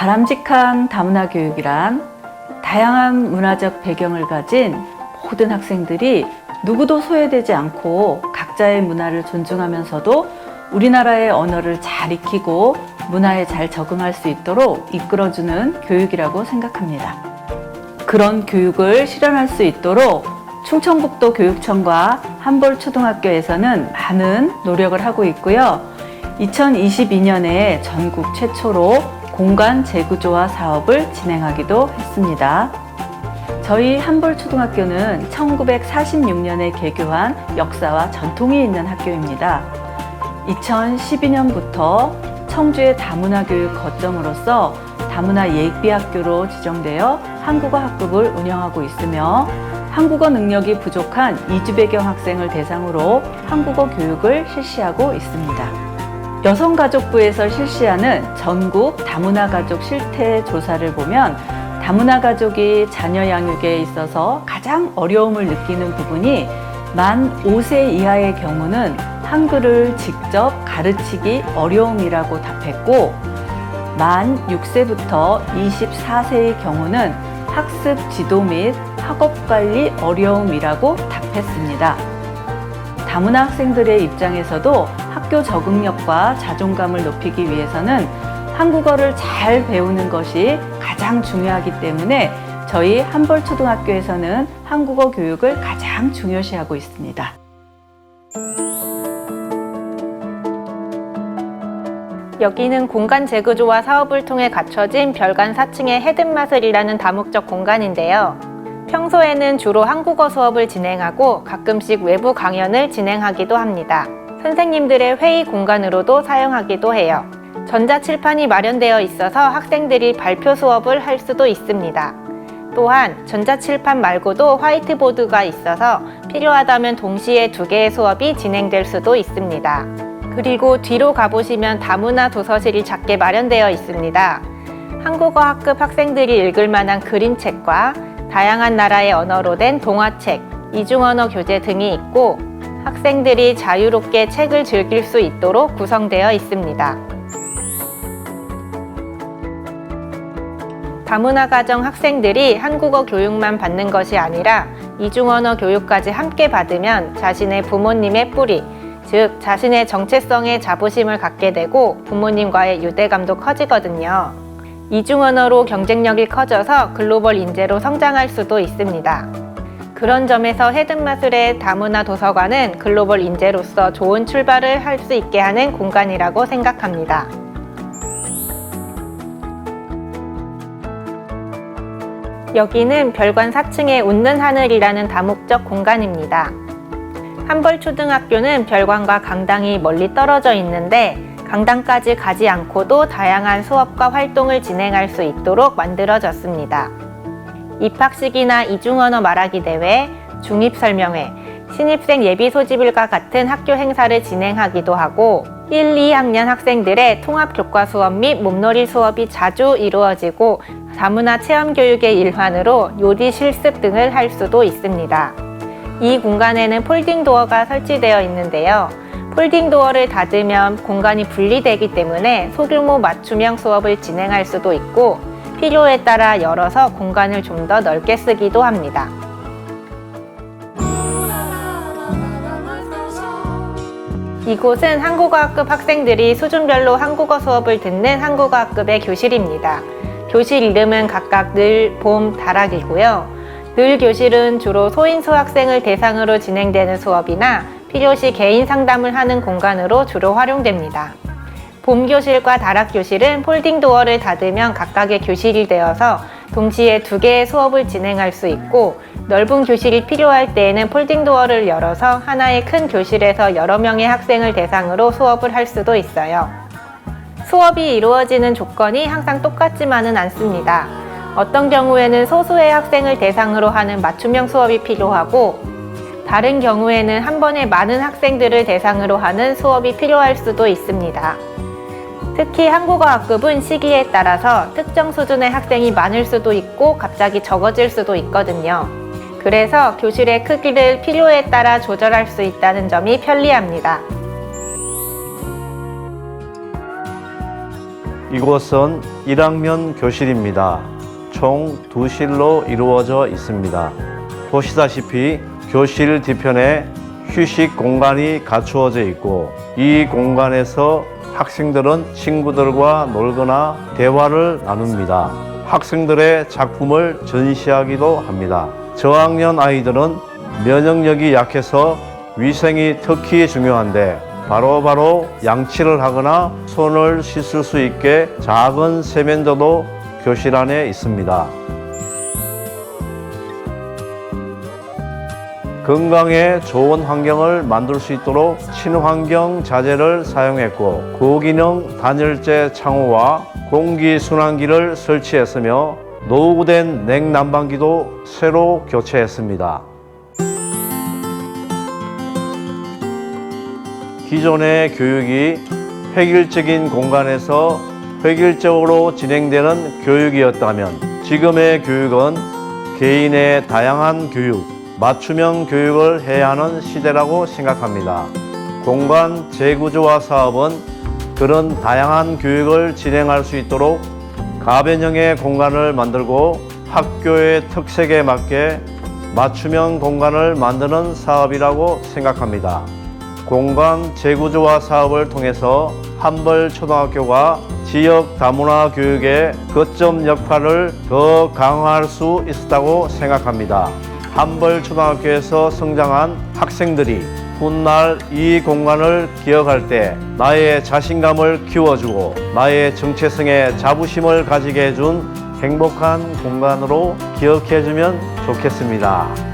바람직한 다문화 교육이란 다양한 문화적 배경을 가진 모든 학생들이 누구도 소외되지 않고 각자의 문화를 존중하면서도 우리나라의 언어를 잘 익히고 문화에 잘 적응할 수 있도록 이끌어주는 교육이라고 생각합니다. 그런 교육을 실현할 수 있도록 충청북도 교육청과 한볼초등학교에서는 많은 노력을 하고 있고요. 2022년에 전국 최초로 공간 재구조화 사업을 진행하기도 했습니다. 저희 한볼초등학교는 1946년에 개교한 역사와 전통이 있는 학교입니다. 2012년부터 청주의 다문화 교육 거점으로서 다문화 예비 학교로 지정되어 한국어 학급을 운영하고 있으며 한국어 능력이 부족한 이주 배경 학생을 대상으로 한국어 교육을 실시하고 있습니다. 여성가족부에서 실시하는 전국 다문화 가족 실태 조사를 보면 다문화 가족이 자녀 양육에 있어서 가장 어려움을 느끼는 부분이 만 5세 이하의 경우는 한글을 직접 가르치기 어려움이라고 답했고 만 6세부터 24세의 경우는 학습 지도 및 학업 관리 어려움이라고 답했습니다. 다문화 학생들의 입장에서도 학교 적응력과 자존감을 높이기 위해서는 한국어를 잘 배우는 것이 가장 중요하기 때문에 저희 한벌초등학교에서는 한국어 교육을 가장 중요시하고 있습니다. 여기는 공간 재구조화 사업을 통해 갖춰진 별관 4층의 헤든마슬이라는 다목적 공간인데요. 평소에는 주로 한국어 수업을 진행하고 가끔씩 외부 강연을 진행하기도 합니다. 선생님들의 회의 공간으로도 사용하기도 해요. 전자칠판이 마련되어 있어서 학생들이 발표 수업을 할 수도 있습니다. 또한 전자칠판 말고도 화이트보드가 있어서 필요하다면 동시에 두 개의 수업이 진행될 수도 있습니다. 그리고 뒤로 가보시면 다문화 도서실이 작게 마련되어 있습니다. 한국어 학급 학생들이 읽을 만한 그림책과 다양한 나라의 언어로 된 동화책, 이중언어 교재 등이 있고 학생들이 자유롭게 책을 즐길 수 있도록 구성되어 있습니다. 다문화 가정 학생들이 한국어 교육만 받는 것이 아니라 이중언어 교육까지 함께 받으면 자신의 부모님의 뿌리, 즉 자신의 정체성에 자부심을 갖게 되고 부모님과의 유대감도 커지거든요. 이중언어로 경쟁력이 커져서 글로벌 인재로 성장할 수도 있습니다. 그런 점에서 헤든마술의 다문화 도서관은 글로벌 인재로서 좋은 출발을 할 수 있게 하는 공간이라고 생각합니다. 여기는 별관 4층의 웃는 하늘이라는 다목적 공간입니다. 한벌초등학교는 별관과 강당이 멀리 떨어져 있는데 강당까지 가지 않고도 다양한 수업과 활동을 진행할 수 있도록 만들어졌습니다. 입학식이나 이중언어 말하기 대회, 중입설명회, 신입생 예비 소집일과 같은 학교 행사를 진행하기도 하고 1, 2학년 학생들의 통합 교과 수업 및 몸놀이 수업이 자주 이루어지고 다문화 체험 교육의 일환으로 요리 실습 등을 할 수도 있습니다. 이 공간에는 폴딩 도어가 설치되어 있는데요. 폴딩 도어를 닫으면 공간이 분리되기 때문에 소규모 맞춤형 수업을 진행할 수도 있고 필요에 따라 열어서 공간을 좀 더 넓게 쓰기도 합니다. 이곳은 한국어학급 학생들이 수준별로 한국어 수업을 듣는 한국어학급의 교실입니다. 교실 이름은 각각 늘, 봄, 다락이고요. 늘 교실은 주로 소인수 학생을 대상으로 진행되는 수업이나 필요시 개인 상담을 하는 공간으로 주로 활용됩니다. 봄 교실과 다락 교실은 폴딩 도어를 닫으면 각각의 교실이 되어서 동시에 두 개의 수업을 진행할 수 있고 넓은 교실이 필요할 때에는 폴딩 도어를 열어서 하나의 큰 교실에서 여러 명의 학생을 대상으로 수업을 할 수도 있어요. 수업이 이루어지는 조건이 항상 똑같지만은 않습니다. 어떤 경우에는 소수의 학생을 대상으로 하는 맞춤형 수업이 필요하고 다른 경우에는 한 번에 많은 학생들을 대상으로 하는 수업이 필요할 수도 있습니다. 특히 한국어 학급은 시기에 따라서 특정 수준의 학생이 많을 수도 있고 갑자기 적어질 수도 있거든요. 그래서 교실의 크기를 필요에 따라 조절할 수 있다는 점이 편리합니다. 이곳은 1학년 교실입니다. 총 두 실로 이루어져 있습니다. 보시다시피 교실 뒤편에 휴식 공간이 갖추어져 있고 이 공간에서 학생들은 친구들과 놀거나 대화를 나눕니다. 학생들의 작품을 전시하기도 합니다. 저학년 아이들은 면역력이 약해서 위생이 특히 중요한데 바로바로 양치를 하거나 손을 씻을 수 있게 작은 세면도도 교실 안에 있습니다. 건강에 좋은 환경을 만들 수 있도록 친환경 자재를 사용했고 고기능 단열재 창호와 공기순환기를 설치했으며 노후된 냉난방기도 새로 교체했습니다. 기존의 교육이 획일적인 공간에서 획일적으로 진행되는 교육이었다면 지금의 교육은 개인의 다양한 교육, 맞춤형 교육을 해야 하는 시대라고 생각합니다. 공간 재구조화 사업은 그런 다양한 교육을 진행할 수 있도록 가변형의 공간을 만들고 학교의 특색에 맞게 맞춤형 공간을 만드는 사업이라고 생각합니다. 공간 재구조화 사업을 통해서 한벌 초등학교가 지역 다문화 교육의 거점 역할을 더 강화할 수 있었다고 생각합니다. 한벌 초등학교에서 성장한 학생들이 훗날 이 공간을 기억할 때 나의 자신감을 키워주고 나의 정체성에 자부심을 가지게 해준 행복한 공간으로 기억해주면 좋겠습니다.